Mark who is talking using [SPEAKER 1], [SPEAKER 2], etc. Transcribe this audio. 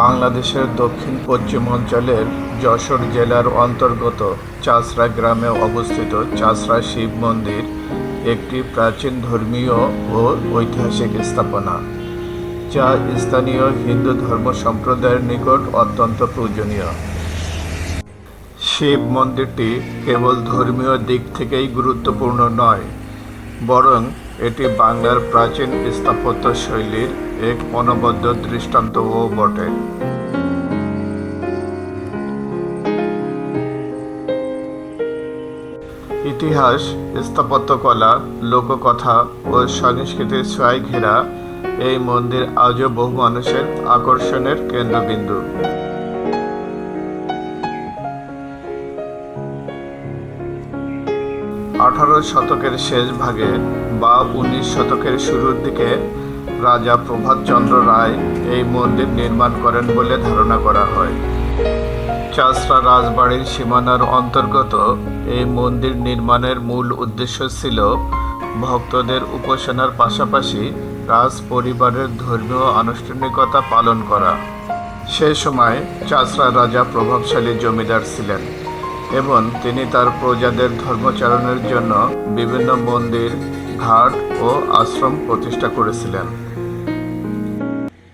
[SPEAKER 1] বাংলাদেশের দক্ষিণ পশ্চিমাঞ্চলের যশোর জেলার অন্তর্গত চাষড়া গ্রামে অবস্থিত চাষড়া শিব মন্দির একটি প্রাচীন ধর্মীয় ও ঐতিহাসিক স্থাপনা, যা স্থানীয় হিন্দু ধর্ম সম্প্রদায়ের নিকট অত্যন্ত পূজনীয়। শিব মন্দিরটি কেবল ধর্মীয় দিক থেকেই গুরুত্বপূর্ণ নয়, বরং এটি বাংলার প্রাচীন স্থাপত্য শৈলীর এক অনবদ্য দৃষ্টান্তও বটে। ইতিহাস, স্থাপত্যকলা, লোককথা ও সংস্কৃতির ছোঁয়ায় ঘেরা এই মন্দির আজও বহু মানুষের আকর্ষণের কেন্দ্রবিন্দু। আঠারো শতকের শেষ ভাগে বা উনিশ শতকের শুরুর দিকে রাজা প্রভাতচন্দ্র রায় এই মন্দির নির্মাণ করেন বলে ধারণা করা হয়। চাষরা রাজবাড়ির সীমানার অন্তর্গত এই মন্দির নির্মাণের মূল উদ্দেশ্য ছিল ভক্তদের উপাসনার পাশাপাশি রাজ পরিবারের ধর্মীয় আনুষ্ঠানিকতা পালন করা। সে সময় চাষরা রাজা প্রভাবশালী জমিদার ছিলেন। এবং তিনি তার প্রজাদের ধর্মচারণের জন্য বিভিন্ন মন্দির ঘাট ও আশ্রম প্রতিষ্ঠা করেছিলেন।